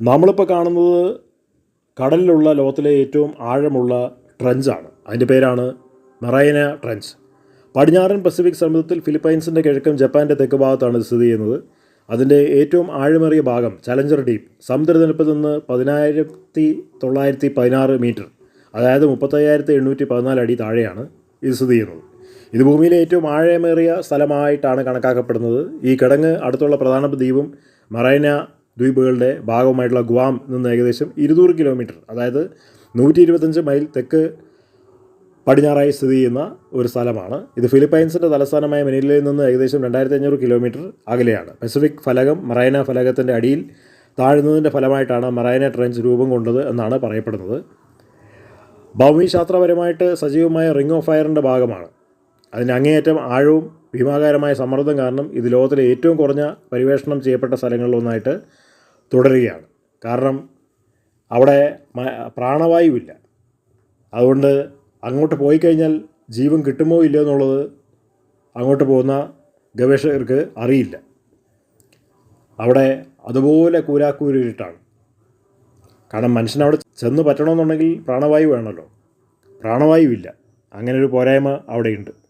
നമ്മളിപ്പോൾ കാണുന്നത് കടലിലുള്ള ലോകത്തിലെ ഏറ്റവും ആഴമുള്ള ട്രഞ്ചാണ്. അതിന്റെ പേരാണ് മെറൈന ട്രഞ്ച്. പടിഞ്ഞാറൻ പസഫിക് സമുദ്രത്തിൽ ഫിലിപ്പൈൻസിന്റെ കിഴക്കും ജപ്പാന്റെ തെക്ക് ഭാഗത്താണ് സ്ഥിതി ചെയ്യുന്നത്. അതിന്റെ ഏറ്റവും ആഴമേറിയ ഭാഗം ചലഞ്ചർ ഡീപ്പ് സമുദ്രനിരപ്പിൽ നിന്ന് പതിനായിരത്തി തൊള്ളായിരത്തി പതിനാറ് മീറ്റർ അതായത് മുപ്പത്തയ്യായിരത്തി എണ്ണൂറ്റി പതിനാല് അടി താഴെയാണ് ഇത് സ്ഥിതി ചെയ്യുന്നത്. ഇത് ഭൂമിയിലെ ഏറ്റവും ആഴമേറിയ സ്ഥലമായിട്ടാണ് കണക്കാക്കപ്പെടുന്നത്. ഈ കിടങ്ങ് അടുത്തുള്ള പ്രധാന ദ്വീപും മറൈന ദ്വീപുകളുടെ ഭാഗമായിട്ടുള്ള ഗുവാം നിന്ന് ഏകദേശം ഇരുന്നൂറ് കിലോമീറ്റർ അതായത് നൂറ്റി ഇരുപത്തഞ്ച് മൈൽ തെക്ക് പടിഞ്ഞാറായി സ്ഥിതി ചെയ്യുന്ന ഒരു സ്ഥലമാണ്. ഇത് ഫിലിപ്പൈൻസിന്റെ തലസ്ഥാനമായ മെനിലയിൽ നിന്ന് ഏകദേശം രണ്ടായിരത്തി അഞ്ഞൂറ് കിലോമീറ്റർ അകലെയാണ്. പസഫിക് ഫലകം മറൈന ഫലകത്തിന്റെ അടിയിൽ താഴ്ന്നതിന്റെ ഫലമായിട്ടാണ് മറൈന ട്രെഞ്ച് രൂപം കൊണ്ടത് എന്നാണ് പറയപ്പെടുന്നത്. ഭൗമിശാസ്ത്രപരമായിട്ട് സജീവമായ റിംഗ് ഓഫ് ഫയറിന്റെ ഭാഗമാണ്. അതിന് അങ്ങേയറ്റം ആഴവും ഭീമാകാരമായ സമ്മർദ്ദം കാരണം ഇത് ലോകത്തിലെ ഏറ്റവും കുറഞ്ഞ പരിവേഷണം ചെയ്യപ്പെട്ട സ്ഥലങ്ങളിലൊന്നായിട്ട് തുടരുകയാണ്. കാരണം അവിടെ പ്രാണവായുവില്ല. അതുകൊണ്ട് അങ്ങോട്ട് പോയി കഴിഞ്ഞാൽ ജീവൻ കിട്ടുമോ ഇല്ലയോ എന്നുള്ളത് അങ്ങോട്ട് പോകുന്ന ഗവേഷകർക്ക് അറിയില്ല. അവിടെ അതുപോലെ കൂരാക്കൂരിട്ടാണ്. കാരണം മനുഷ്യനവിടെ ചെന്ന് പറ്റണമെന്നുണ്ടെങ്കിൽ പ്രാണവായു വേണമല്ലോ. പ്രാണവായുവില്ല. അങ്ങനെ ഒരു പോരായ്മ അവിടെയുണ്ട്.